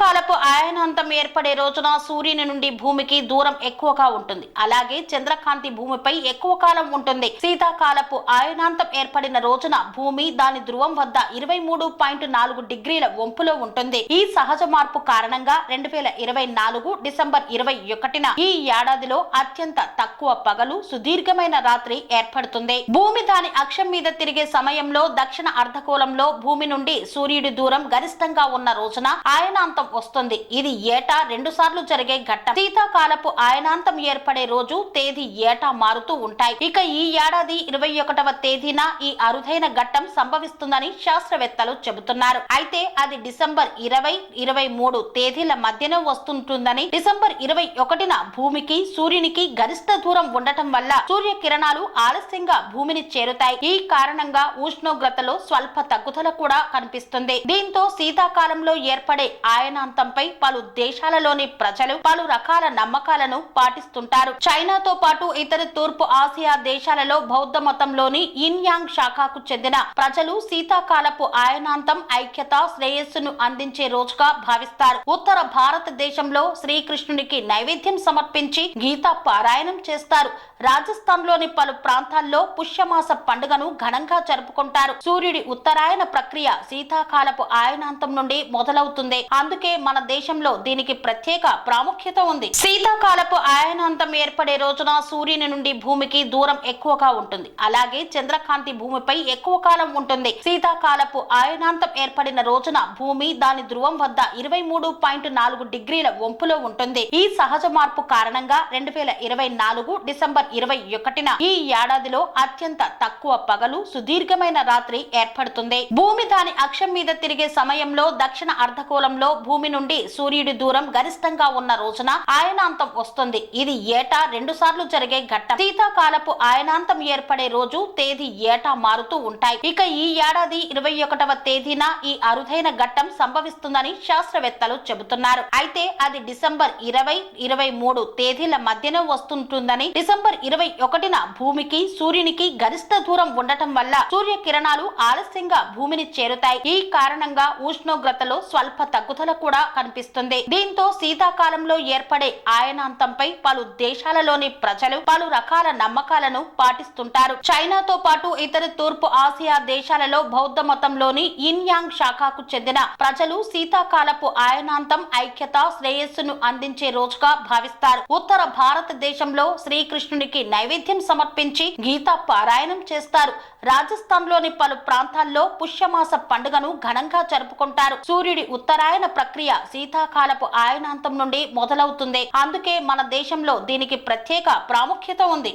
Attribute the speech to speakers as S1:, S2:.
S1: కాలపు ఆయనాంతం ఏర్పడే రోజున సూర్యుని నుండి భూమికి దూరం ఎక్కువగా ఉంటుంది. అలాగే చంద్రకాంతి భూమిపై ఎక్కువ కాలం ఉంటుంది. శీతాకాలపు ఆయనాంతం ఏర్పడిన రోజున భూమి దాని ధ్రువం వద్ద ఇరవై మూడు పాయింట్ నాలుగు డిగ్రీల వంపులో ఉంటుంది. ఈ సహజ మార్పు కారణంగా రెండు వేల ఇరవై నాలుగు డిసెంబర్ ఇరవై ఒకటిన ఈ ఏడాదిలో అత్యంత తక్కువ పగలు సుదీర్ఘమైన రాత్రి ఏర్పడుతుంది. భూమి దాని అక్షం మీద తిరిగే సమయంలో దక్షిణ అర్ధగోళంలో భూమి నుండి సూర్యుడి దూరం గరిష్టంగా ఉన్న రోజున ఆయనాంతం వస్తుంది. ఇది ఏటా? రెండు సార్లు జరిగే ఘట్టం. శీతాకాలపు ఆయనాంతం ఏర్పడే రోజు తేదీ ఏటా మారుతూ ఉంటాయి. ఇక ఈ ఏడాది ఇరవై ఒకటవ తేదీన ఈ అరుదైన ఘట్టం సంభవిస్తుందని శాస్త్రవేత్తలు చెబుతున్నారు. అయితే అది డిసెంబర్ ఇరవై ఇరవై మూడు తేదీల మధ్యనే వస్తుంటుందని డిసెంబర్ ఇరవై ఒకటిన భూమికి సూర్యునికి గరిష్ట దూరం ఉండటం వల్ల సూర్య కిరణాలు ఆలస్యంగా భూమిని చేరుతాయి. ఈ కారణంగా ఉష్ణోగ్రతలో స్వల్ప తగ్గుదల కూడా కనిపిస్తుంది. దీంతో శీతాకాలంలో ఏర్పడే ఆయన ప్రాంతంపై పలు దేశాలలోని ప్రజలు పలు రకాల నమ్మకాలను పాటిస్తుంటారు. చైనాతో పాటు ఇతర తూర్పు ఆసియా దేశాలలో బౌద్ధ మతంలోని ఇన్ యాంగ్ శాఖకు చెందిన ప్రజలు శీతాకాలపు ఆయనాంతం ఐక్యత శ్రేయస్సును అందించే రోజుగా భావిస్తారు. ఉత్తర భారతదేశంలో శ్రీకృష్ణునికి నైవేద్యం సమర్పించి గీతా పారాయణం చేస్తారు. రాజస్థాన్లోని పలు ప్రాంతాల్లో పుష్యమాస పండుగను ఘనంగా జరుపుకుంటారు. సూర్యుడి ఉత్తరాయణ ప్రక్రియ శీతాకాలపు ఆయనాంతం నుండి మొదలవుతుంది. అందుకే మన దేశంలో దీనికి ప్రత్యేక ప్రాముఖ్యత ఉంది. శీతాకాలపు ఆయనాంతం ఏర్పడే రోజున సూర్యుని నుండి భూమికి దూరం ఎక్కువగా ఉంటుంది. అలాగే చంద్రకాంతి భూమిపై ఎక్కువ కాలం ఉంటుంది. శీతాకాలపు ఆయనాంతం ఏర్పడిన రోజున భూమి దాని ధ్రువం వద్ద ఇరవై మూడు పాయింట్ నాలుగు డిగ్రీల వంపులో ఉంటుంది. ఈ సహజ మార్పు కారణంగా రెండు వేల ఇరవై నాలుగు డిసెంబర్ ఇరవై ఒకటిన ఈ ఏడాదిలో అత్యంత తక్కువ పగలు సుదీర్ఘమైన రాత్రి ఏర్పడుతుంది. భూమి దాని అక్షం మీద తిరిగే సమయంలో దక్షిణ అర్ధగోళంలో భూమి నుండి సూర్యుడి దూరం గరిష్టంగా ఉన్న రోజున ఆయనాంతం వస్తుంది. ఇది ఏటా రెండు సార్లు జరిగే ఘట్టం. శీతాకాలపు ఆయనాంతం ఏర్పడే రోజు తేదీ ఏటా మారుతూ ఉంటాయి. ఇక ఈ ఏడాది ఇరవై ఒకటవ తేదీన ఈ అరుదైన ఘట్టం సంభవిస్తుందని శాస్త్రవేత్తలు చెబుతున్నారు. అయితే అది డిసెంబర్ ఇరవై ఇరవై మూడు తేదీల మధ్యన వస్తుంటుందని డిసెంబర్ ఇరవై ఒకటిన భూమికి సూర్యునికి గరిష్ట దూరం ఉండటం వల్ల సూర్య కిరణాలు ఆలస్యంగా భూమిని చేరుతాయి. ఈ కారణంగా ఉష్ణోగ్రతలో స్వల్ప తగ్గుదల కూడా కనిపిస్తుంది. దీంతో శీతాకాలంలో ఏర్పడే ఆయనాంతంపై పలు దేశాలలోని ప్రజలు పలు రకాల నమ్మకాలను పాటిస్తుంటారు. చైనాతో పాటు ఇతర తూర్పు ఆసియా దేశాలలో బౌద్ధ మతంలోని ఇన్ యాంగ్ శాఖకు చెందిన ప్రజలు శీతాకాలపు ఆయనాంతం ఐక్యత శ్రేయస్సును అందించే రోజుగా భావిస్తారు. ఉత్తర భారతదేశంలో శ్రీకృష్ణునికి నైవేద్యం సమర్పించి గీతా పారాయణం చేస్తారు. రాజస్థాన్లోని పలు ప్రాంతాల్లో పుష్యమాస పండుగను ఘనంగా జరుపుకుంటారు. సూర్యుడి ఉత్తరాయణ ప్రక్రియ శీతాకాలపు ఆయనాంతం నుండి మొదలవుతుంది. అందుకే మన దేశంలో దీనికి ప్రత్యేక ప్రాముఖ్యత ఉంది.